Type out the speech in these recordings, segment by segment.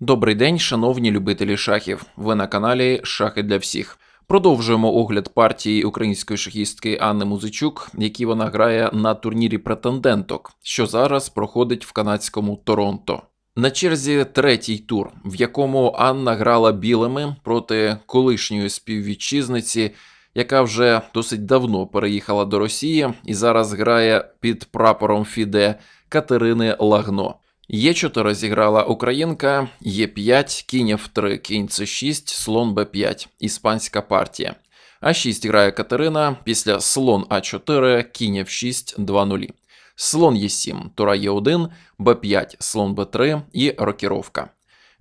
Добрий день, шановні любителі шахів. Ви на каналі Шахи для всіх. Продовжуємо огляд партії української шахістки Анни Музичук, які вона грає на турнірі претенденток, що зараз проходить в канадському Торонто. На черзі третій тур, в якому Анна грала білими проти колишньої співвітчизниці, яка вже досить давно переїхала до Росії і зараз грає під прапором Фіде Катерини Лагно. Є4 зіграла українка, Є5, кінь F3, кінь С6, слон Б5, іспанська партія. А6 грає Катерина, після слон А4, кінь F6, 2-0. Слон Е7, тура Е1, Б5, слон Б3 і рокіровка.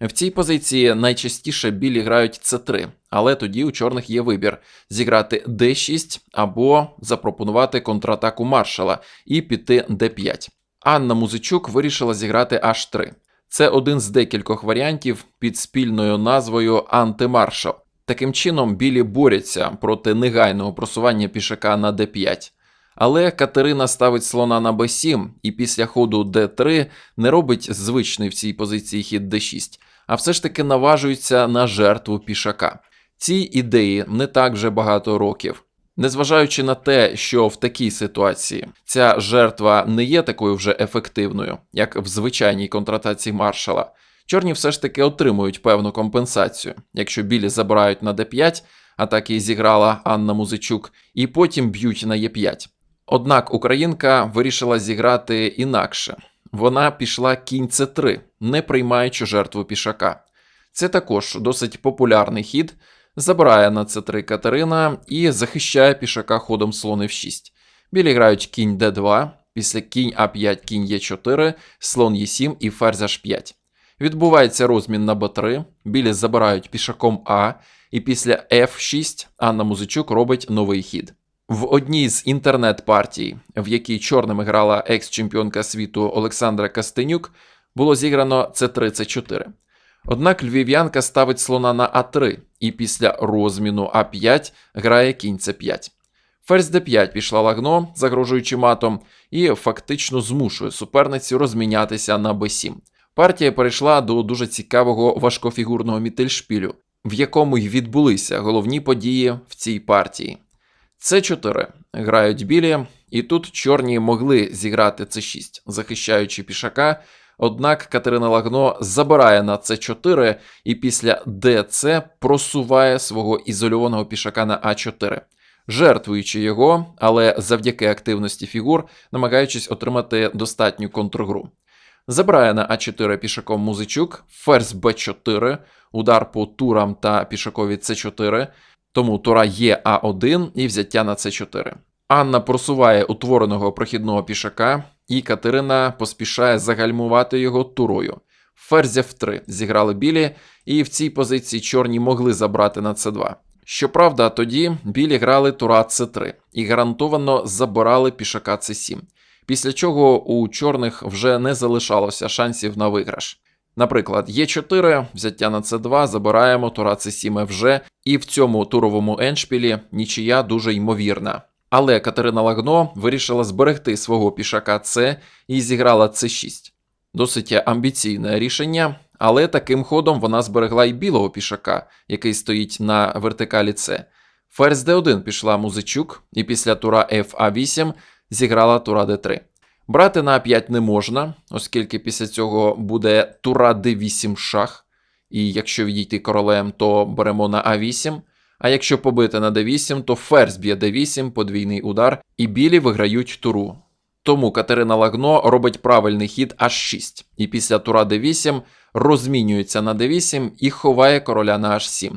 В цій позиції найчастіше білі грають С3, але тоді у чорних є вибір зіграти Д6 або запропонувати контратаку маршала і піти Д5. Анна Музичук вирішила зіграти H3. Це один з декількох варіантів під спільною назвою антимаршал. Таким чином, білі борються проти негайного просування пішака на d5. Але Катерина ставить слона на b7 і після ходу d3 не робить звичний в цій позиції хід d6, а все ж таки наважується на жертву пішака. Цій ідеї не так вже багато років. Незважаючи на те, що в такій ситуації ця жертва не є такою вже ефективною, як в звичайній контратації маршала, чорні все ж таки отримують певну компенсацію, якщо білі забирають на d5, а так і зіграла Анна Музичук, і потім б'ють на e5. Однак українка вирішила зіграти інакше. Вона пішла кінь c3, не приймаючи жертву пішака. Це також досить популярний хід. Забирає на c3 Катерина і захищає пішака ходом слон f6. Білі грають кінь d2, після кінь а5, кінь е4, слон е7 і ферзь h5. Відбувається розмін на b3, білі забирають пішаком А, і після f6 Анна Музичук робить новий хід. В одній з інтернет-партій, в якій чорними грала екс-чемпіонка світу Олександра Кастенюк, було зіграно c3 c4. Однак львів'янка ставить слона на А3 і після розміну А5 грає кінь С5. Ферзь Д5 пішла лагно, загрожуючи матом, і фактично змушує суперницю розмінятися на Б7. Партія перейшла до дуже цікавого важкофігурного мітельшпілю, в якому й відбулися головні події в цій партії. С4 грають білі, і тут чорні могли зіграти С6, захищаючи пішака. Однак Катерина Лагно забирає на С4 і після ДЦ просуває свого ізольованого пішака на А4, жертвуючи його, але завдяки активності фігур, намагаючись отримати достатню контргру. Забирає на А4 пішаком Музичук, ферзь Б4, удар по турам та пішакові С4, тому тура є А1 і взяття на С4. Анна просуває утвореного прохідного пішака, і Катерина поспішає загальмувати його турою. Ферзь F3 зіграли білі, і в цій позиції чорні могли забрати на С2. Щоправда, тоді білі грали тура С3 і гарантовано забирали пішака С7, після чого у чорних вже не залишалося шансів на виграш. Наприклад, Е4, взяття на С2, забираємо тура С7 вже, і в цьому туровому еншпілі нічия дуже ймовірна. Але Катерина Лагно вирішила зберегти свого пішака С і зіграла С6. Досить амбіційне рішення, але таким ходом вона зберегла й білого пішака, який стоїть на вертикалі С. Ферзь d1 пішла Музичук, і після тура FA8 зіграла тура d3. Брати на А5 не можна, оскільки після цього буде тура d8 шах. І якщо відійти королем, то беремо на А8. А якщо побити на d8, то ферзь б'є d8, подвійний удар, і білі виграють туру. Тому Катерина Лагно робить правильний хід h6, і після тура d8 розмінюється на d8 і ховає короля на h7.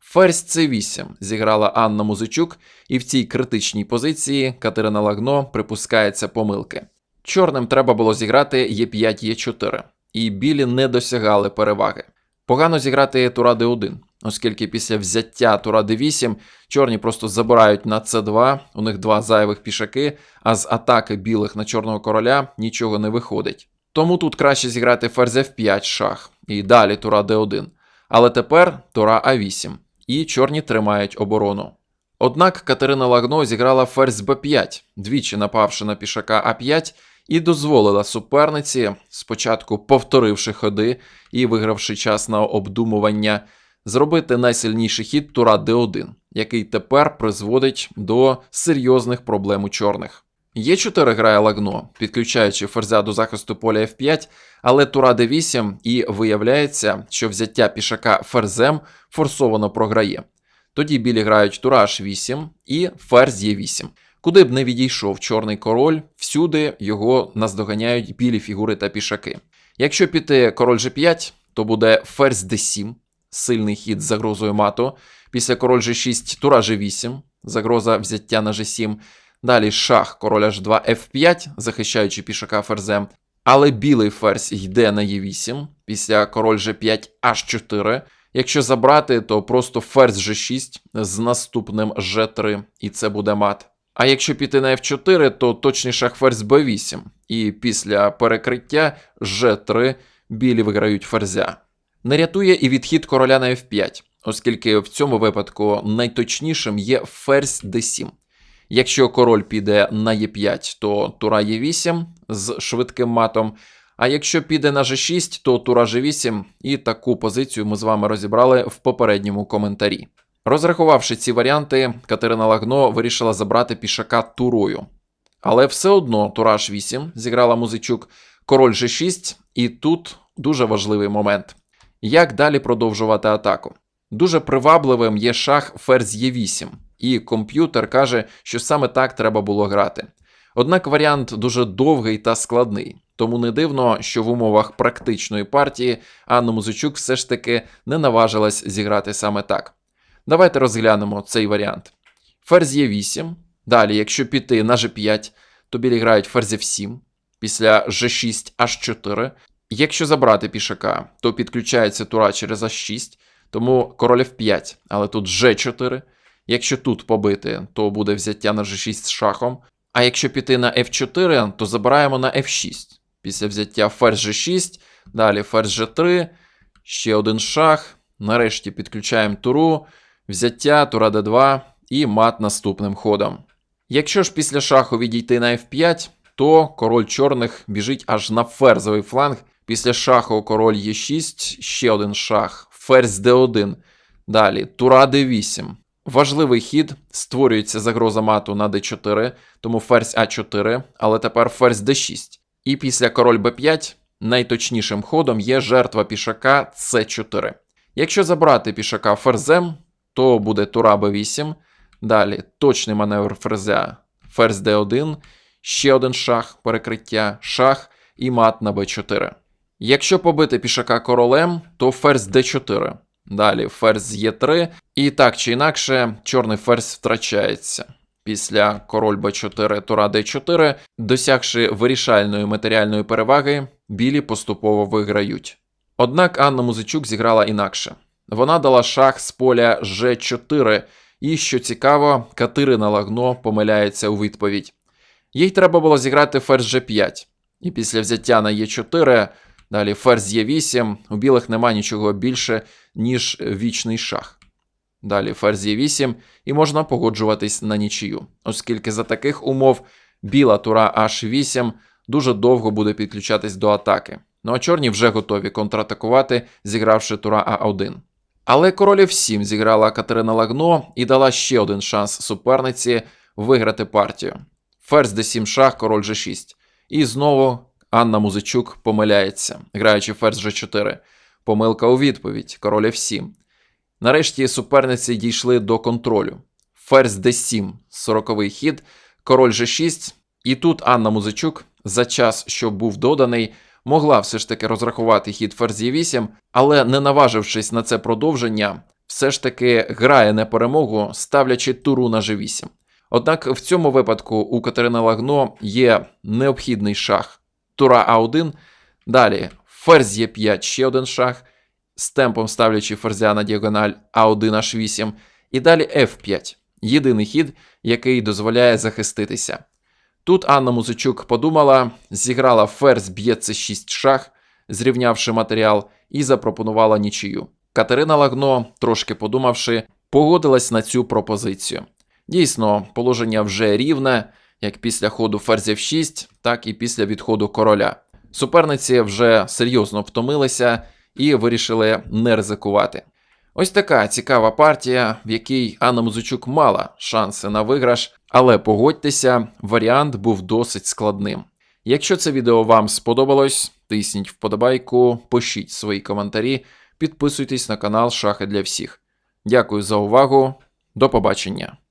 Ферзь c8 зіграла Анна Музичук, і в цій критичній позиції Катерина Лагно припускається помилки. Чорним треба було зіграти Е5 Е4, і білі не досягали переваги. Погано зіграти тура d1, оскільки після взяття тура d8 чорні просто забирають на c2, у них два зайвих пішаки, а з атаки білих на чорного короля нічого не виходить. Тому тут краще зіграти ферзь f5 шах і далі тура d1. Але тепер тура а8, і чорні тримають оборону. Однак Катерина Лагно зіграла ферзь b5, двічі напавши на пішака а5, і дозволила суперниці, спочатку повторивши ходи і вигравши час на обдумування, зробити найсильніший хід тура d1, який тепер призводить до серйозних проблем у чорних. Є4 грає лагно, підключаючи ферзя до захисту поля f5, але тура d8 і виявляється, що взяття пішака ферзем форсовано програє. Тоді білі грають тура h8 і ферзь e8. Куди б не відійшов чорний король, всюди його наздоганяють білі фігури та пішаки. Якщо піти король g5, то буде ферзь d7, сильний хід з загрозою мату. Після король g6, тура g8, загроза взяття на g7. Далі шах, король h2, f5, захищаючи пішака ферзем. Але білий ферзь йде на e8, після король g5, h4. Якщо забрати, то просто ферзь g6 з наступним g3, і це буде мат. А якщо піти на f4, то точний шах ферзь b8, і після перекриття g3 білі виграють ферзя. Не рятує і відхід короля на f5, оскільки в цьому випадку найточнішим є ферзь d7. Якщо король піде на e5, то тура e8 з швидким матом. А якщо піде на g6, то тура g8, і таку позицію ми з вами розібрали в попередньому коментарі. Розрахувавши ці варіанти, Катерина Лагно вирішила забрати пішака турою. Але все одно тура h8 зіграла музичук, король g6, і тут дуже важливий момент. Як далі продовжувати атаку? Дуже привабливим є шах ферзь e8, і комп'ютер каже, що саме так треба було грати. Однак варіант дуже довгий та складний, тому не дивно, що в умовах практичної партії Анна Музичук все ж таки не наважилась зіграти саме так. Давайте розглянемо цей варіант. Ферзь Е8. Далі, якщо піти на G5, то білі грають ферзь F7, після G6 H4. Якщо забрати пішака, то підключається тура через H6, тому король F5, але тут G4. Якщо тут побити, то буде взяття на G6 з шахом. А якщо піти на F4, то забираємо на F6. Після взяття ферзь G6, далі ферзь G3, ще один шах. Нарешті підключаємо туру, взяття, тура d2 і мат наступним ходом. Якщо ж після шаху відійти на F5, то король чорних біжить аж на ферзовий фланг. Після шаху король Е6, ще один шах, ферзь d1. Далі тура d8. Важливий хід, створюється загроза мату на d4, тому ферзь А4, але тепер ферзь d6. І після король b5 найточнішим ходом є жертва пішака c4. Якщо забрати пішака ферзем, то буде тура b8. Далі точний маневр ферзя, ферзь d1, ще один шах, перекриття, шах і мат на b4. Якщо побити пішака королем, то ферзь d4. Далі ферзь Е3, і так чи інакше, чорний ферзь втрачається. Після король Б4, тура Д4, досягши вирішальної матеріальної переваги, білі поступово виграють. Однак Анна Музичук зіграла інакше. Вона дала шах з поля Ж4, і, що цікаво, Катерина Лагно помиляється у відповідь. Їй треба було зіграти ферзь G5, і після взяття на Е4 Далі ферзь Е8, у білих нема нічого більше, ніж вічний шах. Далі ферзь Е8, і можна погоджуватись на нічию, оскільки за таких умов біла тура H8 дуже довго буде підключатись до атаки. Ну а чорні вже готові контратакувати, зігравши тура А1. Але король F7 зіграла Катерина Лагно і дала ще один шанс суперниці виграти партію. Ферзь d7 шах, король G6. І знову Анна Музичук помиляється, граючи ферзь G4. Помилка у відповідь, король F7. Нарешті суперниці дійшли до контролю. Ферзь D7, 40-й хід, король G6. І тут Анна Музичук за час, що був доданий, могла все ж таки розрахувати хід ферзь E8, але не наважившись на це продовження, все ж таки грає на перемогу, ставлячи туру на G8. Однак в цьому випадку у Катерини Лагно є необхідний шах тура А1. Далі ферзь Е5, ще один шах, з темпом ставлячи ферзя на діагональ А1 H8. І далі F5. Єдиний хід, який дозволяє захиститися. Тут Анна Музичук подумала, зіграла ферзь б'є це 6 шах, зрівнявши матеріал, і запропонувала нічию. Катерина Лагно, трошки подумавши, погодилась на цю пропозицію. Дійсно, положення вже рівне. як після ходу ферзів 6, так і після відходу короля. Суперниці вже серйозно втомилися і вирішили не ризикувати. Ось така цікава партія, в якій Анна Музичук мала шанси на виграш, але погодьтеся, варіант був досить складним. Якщо це відео вам сподобалось, тисніть вподобайку, пишіть свої коментарі, підписуйтесь на канал Шахи для всіх. Дякую за увагу, до побачення!